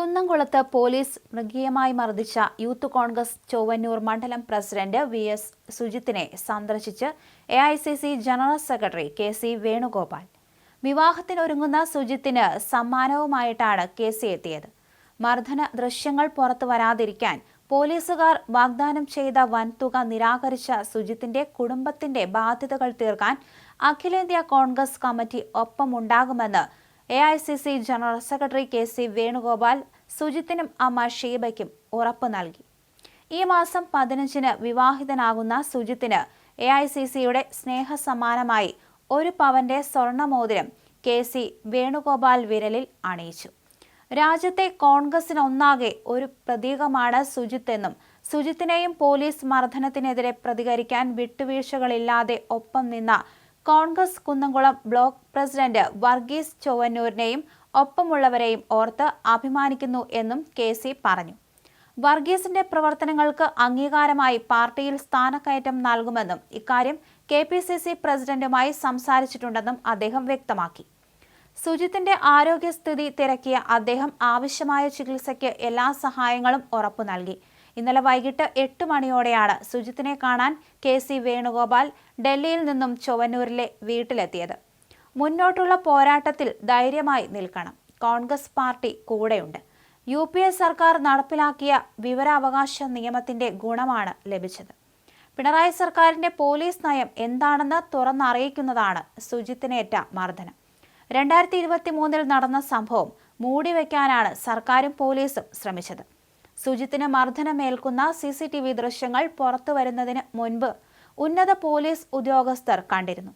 കുന്നംകുളത്ത് പോലീസ് മൃഗീയമായി മർദ്ദിച്ച യൂത്ത് കോൺഗ്രസ് ചൊവ്വന്നൂർ മണ്ഡലം പ്രസിഡന്റ് വി എസ് സുജിത്തിനെ സന്ദർശിച്ച് A I C C general secretary K C Venugopal. വിവാഹത്തിനൊരുങ്ങുന്ന സുജിത്തിന് സമ്മാനവുമായിട്ടാണ് കെ സി എത്തിയത്. മർദ്ദന ദൃശ്യങ്ങൾ പുറത്തു വരാതിരിക്കാൻ പോലീസുകാർ വാഗ്ദാനം ചെയ്ത വൻതുക നിരാകരിച്ച സുജിത്തിന്റെ കുടുംബത്തിന്റെ ബാധ്യതകൾ തീർക്കാൻ അഖിലേന്ത്യാ Congress committee ഒപ്പമുണ്ടാകുമെന്ന് A I C C general secretary K C Venugopal സുജിത്തിനും അമ്മ ഷീബയ്ക്കും ഉറപ്പ് നൽകി. ഈ മാസം പതിനഞ്ചിന് വിവാഹിതനാകുന്ന സുജിത്തിന് എ ഐ സി സിയുടെ സ്നേഹസമ്മാനമായി ഒരു പവന്റെ സ്വർണമോതിരം കെ സി വേണുഗോപാൽ വിരലിൽ അണിയിച്ചു. രാജ്യത്തെ കോൺഗ്രസിനൊന്നാകെ ഒരു പ്രതീകമാണ് സുജിത്ത് എന്നും സുജിത്തിനെയും പോലീസ് മർദ്ദനത്തിനെതിരെ പ്രതികരിക്കാൻ വിട്ടുവീഴ്ചകളില്ലാതെ ഒപ്പം നിന്ന Congress Kunnamkulam block president Varghese ചൊവ്വന്നൂരിനെയും ഒപ്പമുള്ളവരെയും ഓർത്ത് അഭിമാനിക്കുന്നു എന്നും കെ സി പറഞ്ഞു. വർഗീസിന്റെ പ്രവർത്തനങ്ങൾക്ക് അംഗീകാരമായി പാർട്ടിയിൽ സ്ഥാനക്കയറ്റം നൽകുമെന്നും ഇക്കാര്യം കെ പി സി സി പ്രസിഡന്റുമായി സംസാരിച്ചിട്ടുണ്ടെന്നും അദ്ദേഹം വ്യക്തമാക്കി. സുജിത്തിന്റെ ആരോഗ്യസ്ഥിതി തിരക്കിയ അദ്ദേഹം ആവശ്യമായ ചികിത്സയ്ക്ക് എല്ലാ സഹായങ്ങളും ഉറപ്പു നൽകി. ഇന്നലെ വൈകിട്ട് എട്ട് മണിയോടെയാണ് സുജിത്തിനെ കാണാൻ കെ സി വേണുഗോപാൽ ഡൽഹിയിൽ നിന്നും ചൊവ്വന്നൂരിലെ വീട്ടിലെത്തിയത്. മുന്നോട്ടുള്ള പോരാട്ടത്തിൽ ധൈര്യമായി നിൽക്കണം. കോൺഗ്രസ് പാർട്ടി കൂടെയുണ്ട്. യു പി എ സർക്കാർ നടപ്പിലാക്കിയ വിവരാവകാശ നിയമത്തിന്റെ ഗുണമാണ് ലഭിച്ചത്. പിണറായി സർക്കാരിന്റെ പോലീസ് നയം എന്താണെന്ന് തുറന്നറിയിക്കുന്നതാണ് സുജിത്തിനേറ്റ മർദ്ദനം. രണ്ടായിരത്തി ഇരുപത്തി മൂന്നിൽ നടന്ന സംഭവം മൂടിവെക്കാനാണ് സർക്കാരും പോലീസും ശ്രമിച്ചത്. സുജിത്തിന് മർദ്ദനമേൽക്കുന്ന സി സി ടി വി ദൃശ്യങ്ങൾ പുറത്തു വരുന്നതിന് മുൻപ് ഉന്നത പോലീസ് ഉദ്യോഗസ്ഥർ കണ്ടിരുന്നു.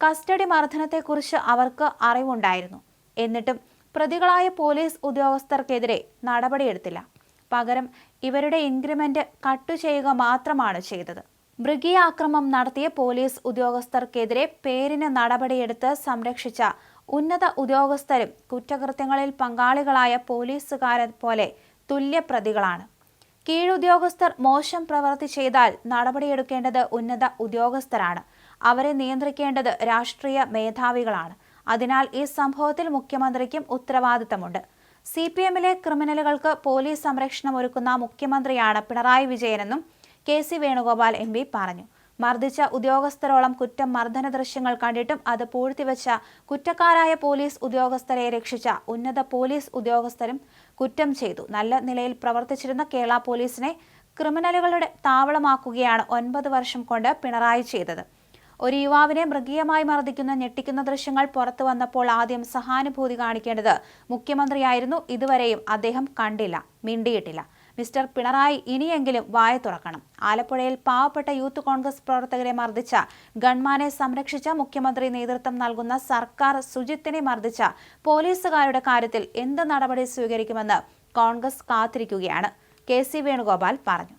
കസ്റ്റഡി മർദ്ദനത്തെക്കുറിച്ച് അവർക്ക് അറിവുണ്ടായിരുന്നു. എന്നിട്ടും പ്രതികളായ പോലീസ് ഉദ്യോഗസ്ഥർക്കെതിരെ നടപടിയെടുത്തില്ല. പകരം ഇവരുടെ ഇൻക്രിമെന്റ് കട്ടു ചെയ്യുക മാത്രമാണ് ചെയ്തത്. മൃഗീയ ആക്രമം നടത്തിയ പോലീസ് ഉദ്യോഗസ്ഥർക്കെതിരെ പേരിന് നടപടിയെടുത്ത് സംരക്ഷിച്ച ഉന്നത ഉദ്യോഗസ്ഥരും കുറ്റകൃത്യങ്ങളിൽ പങ്കാളികളായ പോലീസുകാരെ പോലെ തുല്യപ്രതികളാണ്. കീഴുദ്യോഗസ്ഥർ മോശം പ്രവൃത്തി ചെയ്താൽ നടപടിയെടുക്കേണ്ടത് ഉന്നത ഉദ്യോഗസ്ഥരാണ്. അവരെ നിയന്ത്രിക്കേണ്ടത് രാഷ്ട്രീയ മേധാവികളാണ്. അതിനാൽ ഈ സംഭവത്തിൽ മുഖ്യമന്ത്രിക്കും ഉത്തരവാദിത്തമുണ്ട്. സി പി എമ്മിലെ ക്രിമിനലുകൾക്ക് പോലീസ് സംരക്ഷണം ഒരുക്കുന്ന മുഖ്യമന്ത്രിയാണ് പിണറായി വിജയനെന്നും കെ സി വേണുഗോപാൽ എം പറഞ്ഞു. മർദ്ദിച്ച ഉദ്യോഗസ്ഥരോളം കുറ്റം മർദ്ദന ദൃശ്യങ്ങൾ കണ്ടിട്ടും അത് പൂഴ്ത്തിവെച്ച കുറ്റക്കാരായ പോലീസ് ഉദ്യോഗസ്ഥരെ രക്ഷിച്ച ഉന്നത പോലീസ് ഉദ്യോഗസ്ഥരും കുറ്റം ചെയ്തു. നല്ല നിലയിൽ പ്രവർത്തിച്ചിരുന്ന കേരള പോലീസിനെ ക്രിമിനലുകളുടെ താവളമാക്കുകയാണ് ഒൻപത് വർഷം കൊണ്ട് പിണറായി ചെയ്തത്. ഒരു യുവാവിനെ മൃഗീയമായി മർദ്ദിക്കുന്ന ഞെട്ടിക്കുന്ന ദൃശ്യങ്ങൾ പുറത്തു വന്നപ്പോൾ ആദ്യം സഹാനുഭൂതി കാണിക്കേണ്ടത് മുഖ്യമന്ത്രിയായിരുന്നു. ഇതുവരെയും അദ്ദേഹം കണ്ടില്ല മിണ്ടിയിട്ടില്ല. മിസ്റ്റർ പിണറായി ഇനിയെങ്കിലും വായ തുറക്കണം. ആലപ്പുഴയിൽ പാവപ്പെട്ട യൂത്ത് കോൺഗ്രസ് പ്രവർത്തകരെ മർദ്ദിച്ച ഗൺമാനെ സംരക്ഷിച്ച മുഖ്യമന്ത്രി നേതൃത്വം നൽകുന്ന സർക്കാർ സുജിത്തിനെ മർദ്ദിച്ച പോലീസുകാരുടെ കാര്യത്തിൽ എന്ത് നടപടി സ്വീകരിക്കുമെന്ന് കോൺഗ്രസ് കാത്തിരിക്കുകയാണ്. കെ സി വേണുഗോപാൽ പറഞ്ഞു.